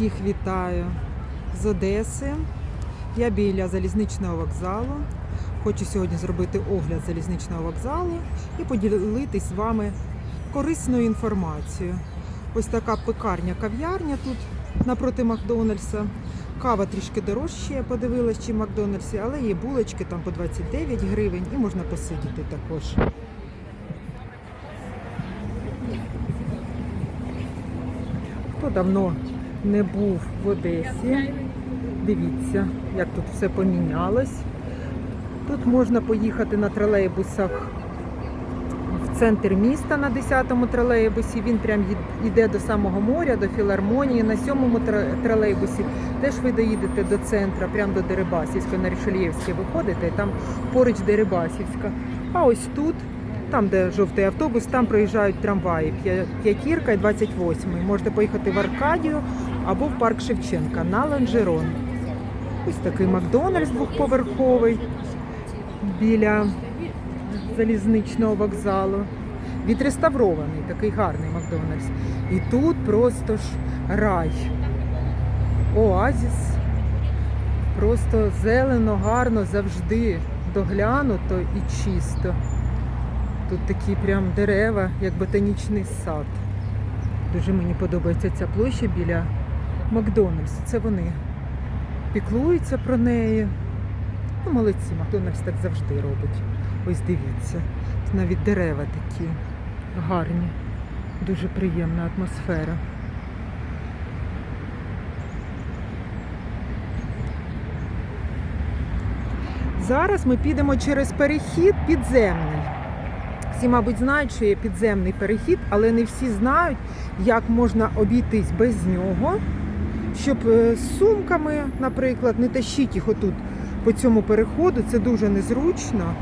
Всіх вітаю з Одеси. Я біля залізничного вокзалу. Хочу сьогодні зробити огляд залізничного вокзалу і поділитись з вами корисною інформацією. Ось така пекарня кав'ярня тут напроти Макдональдса. Кава трішки дорожча, я подивилась, чи Макдональдсі, але є булочки там по 29 гривень і можна посидіти також. Хто давно не був в Одесі, дивіться, як тут все помінялось. Тут можна поїхати на тролейбусах в центр міста на 10-му тролейбусі. Він прям йде до самого моря, до філармонії. На 7-му тролейбусі теж ви доїдете до центра, прямо до Дерибасівської, на Рішельєвське виходите, і там поруч Дерибасівська. А ось тут, там, де жовтий автобус, там проїжджають трамваї. П'ятірка і 28. Можете поїхати в Аркадію або в парк Шевченка на Ланжерон. Ось такий Макдональдс двохповерховий біля залізничного вокзалу. Відреставрований, такий гарний Макдональдс. І тут просто ж рай. Оазіс. Просто зелено, гарно, завжди доглянуто і чисто. Тут такі прям дерева, як ботанічний сад. Дуже мені подобається ця площа біля Макдональдс. Це вони піклуються про неї. Ну, молодці, Макдональдс так завжди робить. Ось дивіться. Навіть дерева такі гарні. Дуже приємна атмосфера. Зараз ми підемо через перехід підземний. Всі, мабуть, знають, що є підземний перехід, але не всі знають, як можна обійтись без нього, щоб е, з сумками, наприклад, не тащити їх отут по цьому переходу. Це дуже незручно.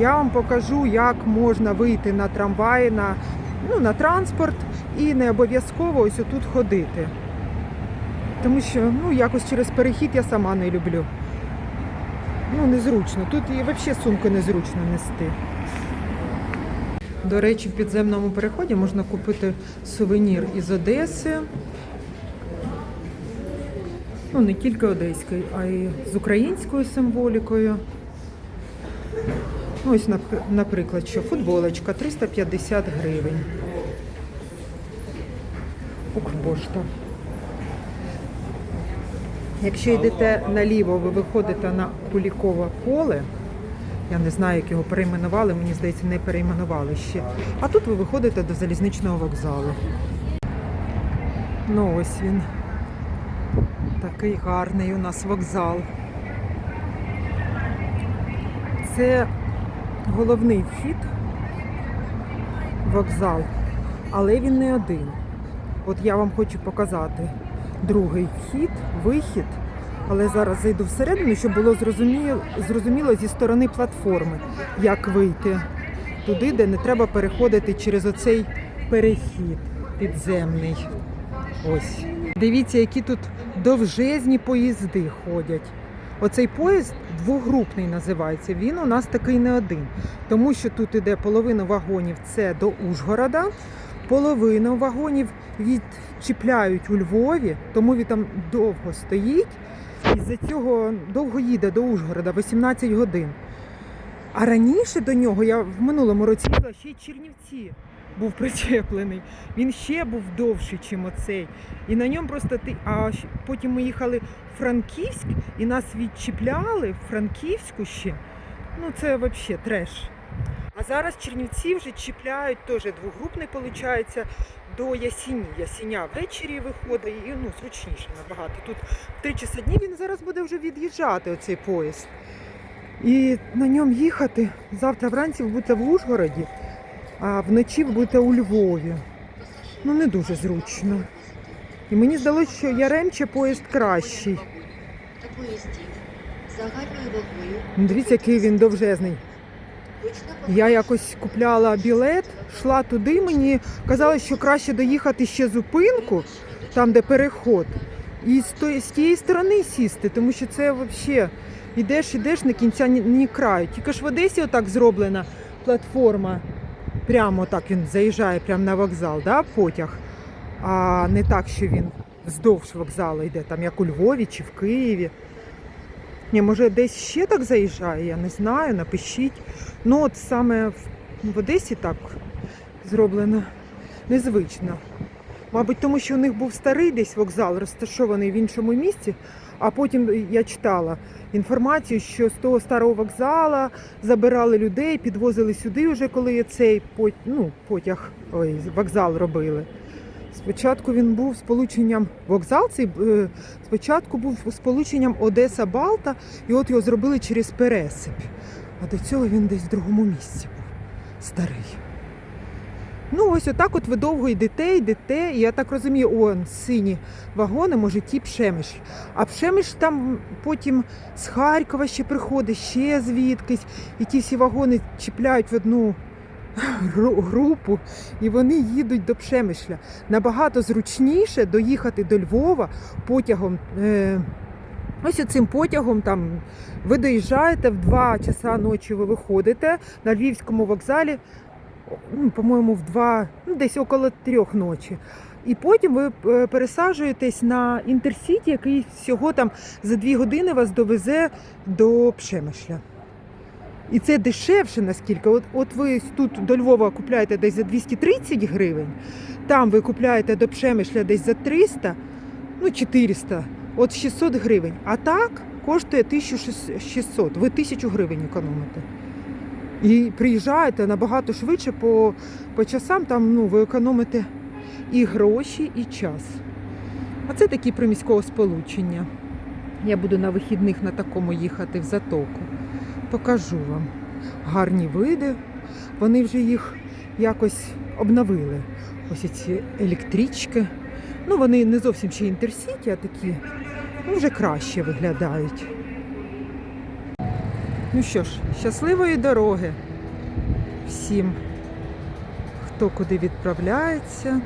Я вам покажу, як можна вийти на трамваї, на, ну, на транспорт і не обов'язково ось отут ходити. Тому що ну, якось через перехід я сама не люблю. Ну, незручно. Тут і взагалі сумку незручно нести. До речі, в підземному переході можна купити сувенір із Одеси. Ну, не тільки одеської, а й з українською символікою. Ну, Ось, наприклад, що футболочка 350 гривень. Укрпошта. Якщо йдете наліво, ви виходите на Кулікове поле. Я не знаю, як його перейменували, мені здається, не перейменували ще. А тут ви виходите до залізничного вокзалу. Ну ось він. Такий гарний у нас вокзал. Це головний вхід вокзал, але він не один. От я вам хочу показати другий вхід, вихід. Але зараз зайду всередину, щоб було зрозуміло, зрозуміло зі сторони платформи, як вийти туди, де не треба переходити через оцей перехід підземний. Ось. Дивіться, які тут довжезні поїзди ходять. Оцей поїзд двогрупний називається. Він у нас такий не один, тому що тут іде половина вагонів це до Ужгорода, половину вагонів відчіпляють у Львові, тому він там довго стоїть. І за цього довго їде до Ужгорода 18 годин. А раніше до нього я в минулому році їхала, ще й Чернівці був причеплений. Він ще був довший, ніж оцей. І на ньому просто ти. А потім ми їхали в Франківськ і нас відчіпляли в Франківську ще. Ну це взагалі треш. А зараз Чернівці вже чіпляють теж двогрупний, виходить, до Ясіні. Ясіня ввечері виходить і ну, зручніше набагато. Тут 3 часа дні він зараз буде вже від'їжджати, оцей поїзд. І на ньому їхати завтра вранці будете в Ужгороді, а вночі ви будете у Львові. Ну, не дуже зручно. І мені здалося, що Яремче поїзд кращий. Ну, Дивіться, який він довжезний. Я якось купляла білет, йшла туди, мені казали, що краще доїхати ще зупинку, там, де переход, і з, тої- з тієї сторони сісти, тому що це взагалі ідеш, ідеш на кінця ні, ні краю. Тільки ж в Одесі отак зроблена платформа. Прямо так він заїжджає прямо на вокзал, да, потяг. А не так, що він вздовж вокзалу йде, там як у Львові чи в Києві. Ні, може десь ще так заїжджає, я не знаю, напишіть. Ну от саме в, Одесі так зроблено незвично. Мабуть, тому що у них був старий десь вокзал, розташований в іншому місці, а потім я читала інформацію, що з того старого вокзала забирали людей, підвозили сюди вже, коли цей ну, потяг, ой, вокзал робили. Спочатку він був сполученням вокзал, цей е, спочатку був сполученням Одеса Балта, і от його зробили через пересип. А до цього він десь в другому місці був старий. Ну, ось отак от ви довго йдете, йдете, і я так розумію, он сині вагони, може ті Пшемиш. А Пшемиш там потім з Харкова ще приходить, ще звідкись, і ті всі вагони чіпляють в одну групу, і вони їдуть до Пшемишля. Набагато зручніше доїхати до Львова потягом. Е- Ось цим потягом там ви доїжджаєте в 2 часа ночі, ви виходите на Львівському вокзалі, по-моєму, в 2, ну, десь около трьох ночі. І потім ви е, пересаджуєтесь на інтерсіті, який всього там за 2 години вас довезе до Пшемишля. І це дешевше наскільки. От, от ви тут до Львова купляєте десь за 230 гривень, там ви купляєте до Пшемишля десь за 300, ну 400, от 600 гривень. А так коштує 1600. Ви 1000 гривень економите. І приїжджаєте набагато швидше по, по часам, там ну, ви економите і гроші, і час. А це такі приміського сполучення. Я буду на вихідних на такому їхати в затоку. Покажу вам гарні види. Вони вже їх якось обновили. Ось ці електрички. Ну, вони не зовсім ще інтерсіті, а такі ну, вже краще виглядають. Ну що ж, щасливої дороги всім, хто куди відправляється.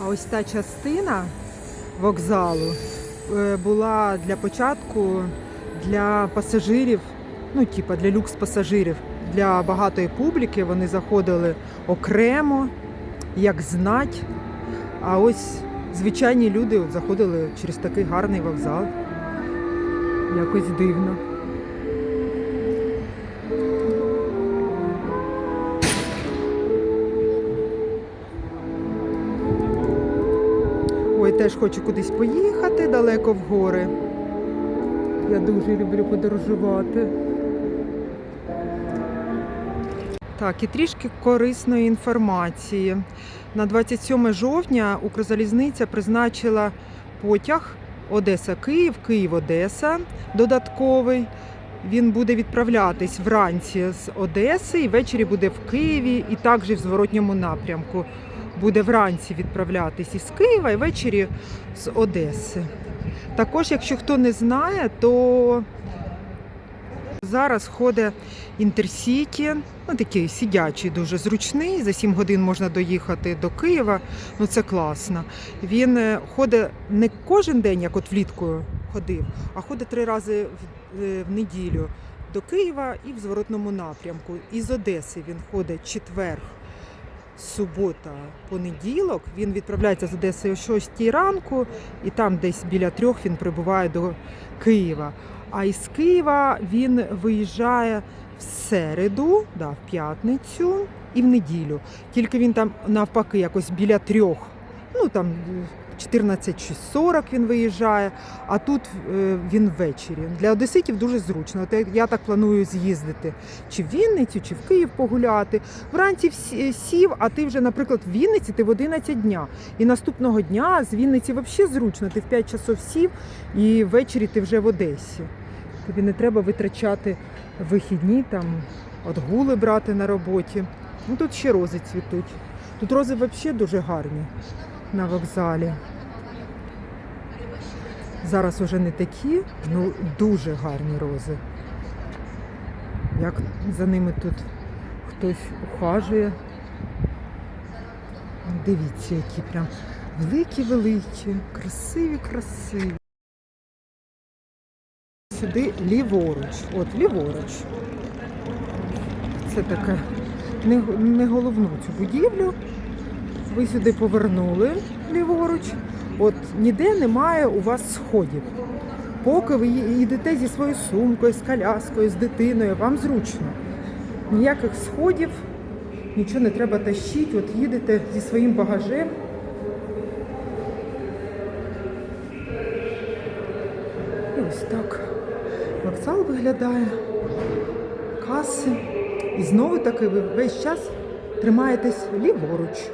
А ось та частина вокзалу е, була для початку для пасажирів, ну, типа для люкс пасажирів, для багатої публіки. Вони заходили окремо, як знать. А ось звичайні люди заходили через такий гарний вокзал. Якось дивно. Теж хочу кудись поїхати далеко в гори. Я дуже люблю подорожувати. Так, і трішки корисної інформації. На 27 жовтня Укрзалізниця призначила потяг Одеса-Київ, Київ-Одеса додатковий. Він буде відправлятись вранці з Одеси і ввечері буде в Києві і також в зворотньому напрямку. Буде вранці відправлятись із Києва і ввечері з Одеси. Також, якщо хто не знає, то зараз ходить інтерсіті, ну такий сидячий, дуже зручний. За 7 годин можна доїхати до Києва. Ну це класно. Він е, ходить не кожен день, як от влітку ходив, а ходить три рази в, е, в неділю до Києва і в зворотному напрямку. Із Одеси він ходить четвер. Субота, понеділок, він відправляється з Одеси о 6 ранку, і там десь біля трьох він прибуває до Києва. А із Києва він виїжджає в середу, да, в п'ятницю і в неділю. Тільки він там навпаки якось біля трьох, ну там 14.40 він виїжджає, а тут е, він ввечері. Для одеситів дуже зручно. От я- так планую з'їздити чи в Вінницю, чи в Київ погуляти. Вранці сів, а ти вже, наприклад, в Вінниці ти в 11 дня. І наступного дня з Вінниці взагалі зручно. Ти в 5 часов сів і ввечері ти вже в Одесі. Тобі не треба витрачати вихідні, там, отгули брати на роботі. Ну, тут ще рози цвітуть. Тут рози взагалі дуже гарні на вокзалі. Зараз уже не такі, ну дуже гарні рози. Як за ними тут хтось ухажує. Дивіться, які прям великі-великі, красиві, красиві. Сюди ліворуч. От ліворуч. Це таке не головну цю будівлю. Ви сюди повернули ліворуч. От ніде немає у вас сходів. Поки ви йдете зі своєю сумкою, з коляскою, з дитиною, вам зручно. Ніяких сходів, нічого не треба тащити. От їдете зі своїм багажем. І ось так вокзал виглядає, каси. І знову таки ви весь час тримаєтесь ліворуч.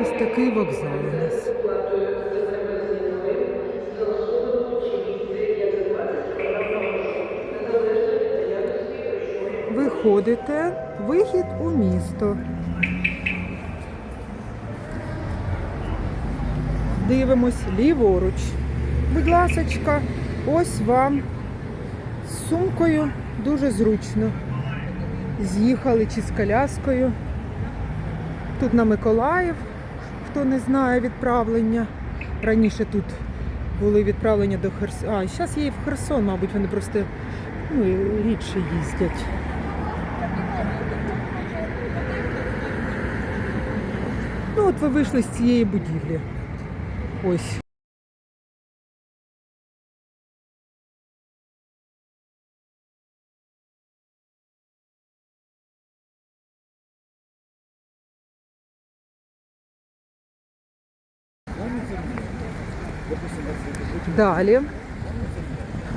Ось такий вокзал у нас. Виходите, вихід у місто. Дивимось ліворуч. Будь ласочка, ось вам з сумкою дуже зручно. З'їхали чи з коляскою. Тут на Миколаїв, хто не знає відправлення. Раніше тут були відправлення до Херсона. А, зараз є і в Херсон, мабуть, вони просто ну, рідше їздять. Ну, от ви вийшли з цієї будівлі. Ось. Далі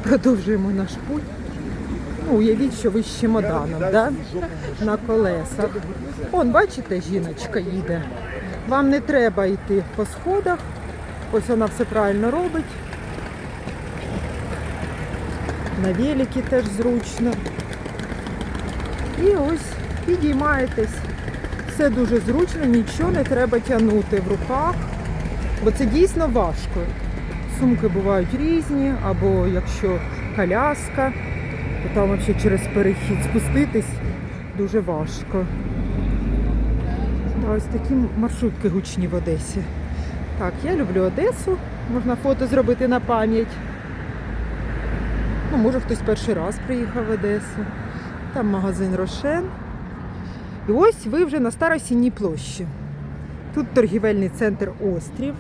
продовжуємо наш путь. Ну, уявіть, що ви з чемоданом, да? на колесах. Он, бачите, жіночка їде. Вам не треба йти по сходах. Ось вона все правильно робить. На великі теж зручно. І ось підіймаєтесь. Все дуже зручно, нічого не треба тягнути в руках, бо це дійсно важко. Сумки бувають різні, або якщо коляска, то там взагалі через перехід спуститись дуже важко. Да, ось такі маршрутки гучні в Одесі. Так, я люблю Одесу. Можна фото зробити на пам'ять. Ну, може хтось перший раз приїхав в Одесу. Там магазин Рошен. І ось ви вже на Старосінній площі. Тут торгівельний центр Острів.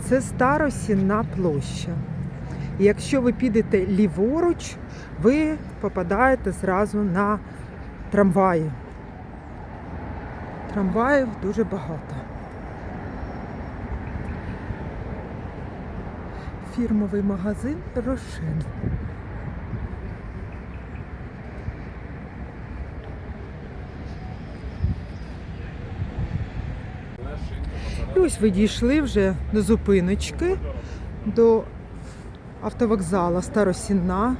Це Старосінна площа. І якщо ви підете ліворуч, ви попадаєте зразу на трамваї. Трамваїв дуже багато. Фірмовий магазин Рошен. І ось ви дійшли вже до зупиночки, до автовокзала Старосінна.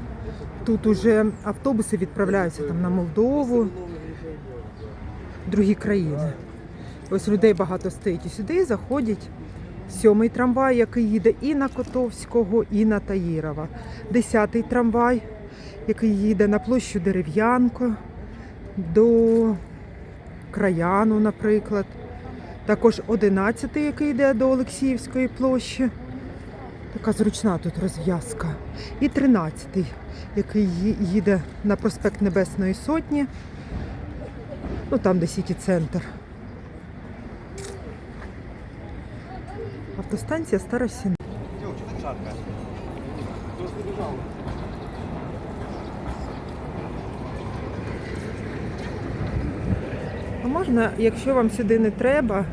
Тут уже автобуси відправляються там на Молдову, другі країни. Ось людей багато стоїть і сюди заходять сьомий трамвай, який їде і на Котовського, і на Таїрова. Десятий трамвай, який їде на площу Дерев'янко, до Краяну, наприклад. Також 11, який йде до Олексіївської площі. Така зручна тут розв'язка. І 13, який їде на проспект Небесної Сотні. Ну там, де Сіті Центр. Автостанція Старосін. А можна, якщо вам сюди не треба,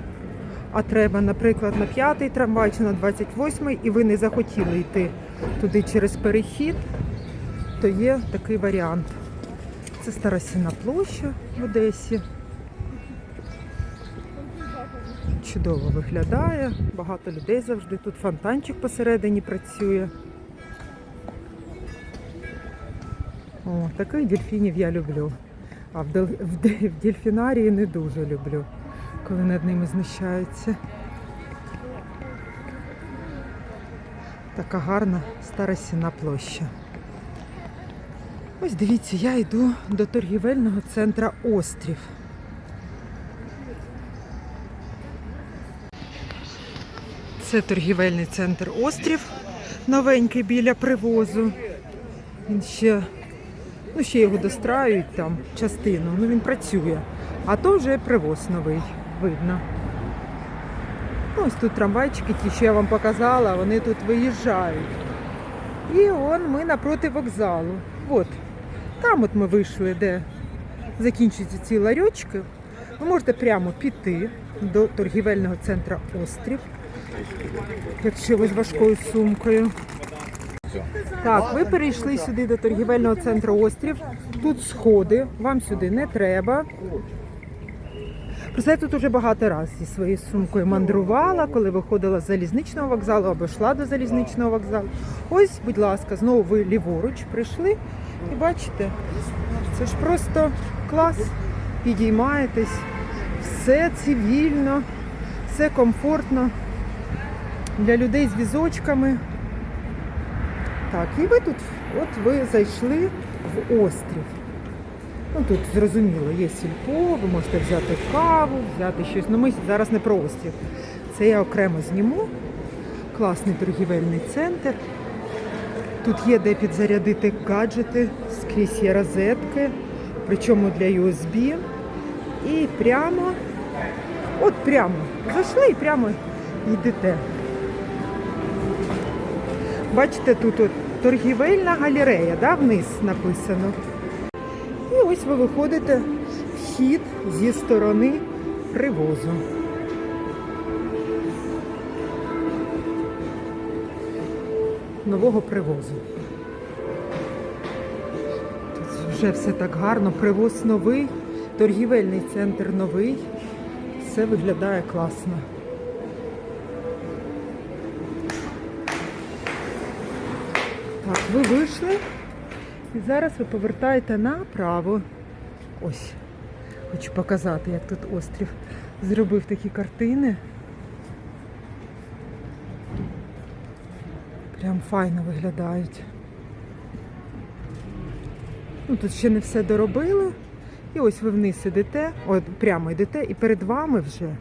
а треба, наприклад, на п'ятий трамвай чи на 28-й, і ви не захотіли йти туди через перехід, то є такий варіант. Це Старосінна площа в Одесі. Чудово виглядає, багато людей завжди. Тут фонтанчик посередині працює. О, таких дельфінів я люблю. А в, дел... в дельфінарії не дуже люблю, коли над ними знущаються. Така гарна стара сіна площа. Ось дивіться, я йду до торгівельного центру Острів. Це торгівельний центр Острів, новенький біля привозу. Він ще ну ще його достраюють там частину, ну він працює. А то вже привоз новий, видно. Ну, Ось тут трамвайчики, ті, що я вам показала, вони тут виїжджають. І он ми напроти вокзалу. От. Там от ми вийшли, де закінчуються ці ларьочки. Ви можете прямо піти до торгівельного центру Острів, якщо ви з важкою сумкою. Так, ви перейшли сюди до торгівельного центру Острів. Тут сходи, вам сюди не треба. Просто я тут уже багато разів зі своєю сумкою мандрувала, коли виходила з залізничного вокзалу або йшла до залізничного вокзалу. Ось, будь ласка, знову ви ліворуч прийшли і бачите, це ж просто клас. Підіймаєтесь, все цивільно, все комфортно для людей з візочками. Так, і ви тут, от ви зайшли в острів. Ну тут зрозуміло, є сільпо, ви можете взяти каву, взяти щось. Ну ми зараз не про острів. Це я окремо зніму. Класний торгівельний центр. Тут є де підзарядити гаджети, скрізь є розетки, причому для USB. І прямо, от прямо, зайшли і прямо йдете. Бачите, тут от торгівельна галерея, да, вниз написано. І ось ви виходите вхід зі сторони привозу. Нового привозу. Тут вже все так гарно. Привоз новий, торгівельний центр новий. Все виглядає класно. Ви вийшли. І зараз ви повертаєте направо. Ось. Хочу показати, як тут острів зробив такі картини. Прям файно виглядають. Ну, тут ще не все доробили. І ось ви вниз ідете, от прямо йдете, і перед вами вже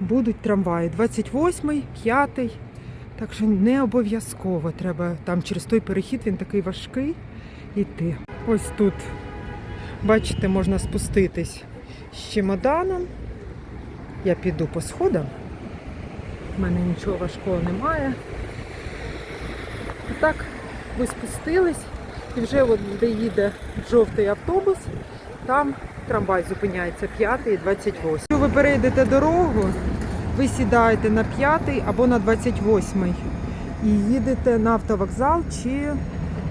будуть трамваї. 28-й, 5-й. Так що не обов'язково треба там через той перехід, він такий важкий йти. Ось тут, бачите, можна спуститись з чемоданом. Я піду по сходам. У мене нічого важкого немає. І так, ви спустились, і вже от де їде жовтий автобус, там трамвай зупиняється 5 і 28. Якщо ви перейдете дорогу, ви сідаєте на 5 або на 28 і їдете на автовокзал чи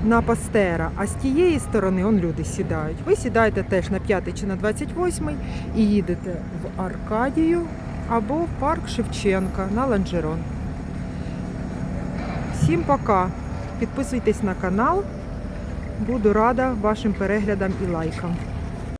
на Пастера. А з тієї сторони он люди сідають. Ви сідаєте теж на 5 чи на 28 і їдете в Аркадію або в парк Шевченка на Ланжерон. Всім пока! Підписуйтесь на канал. Буду рада вашим переглядам і лайкам.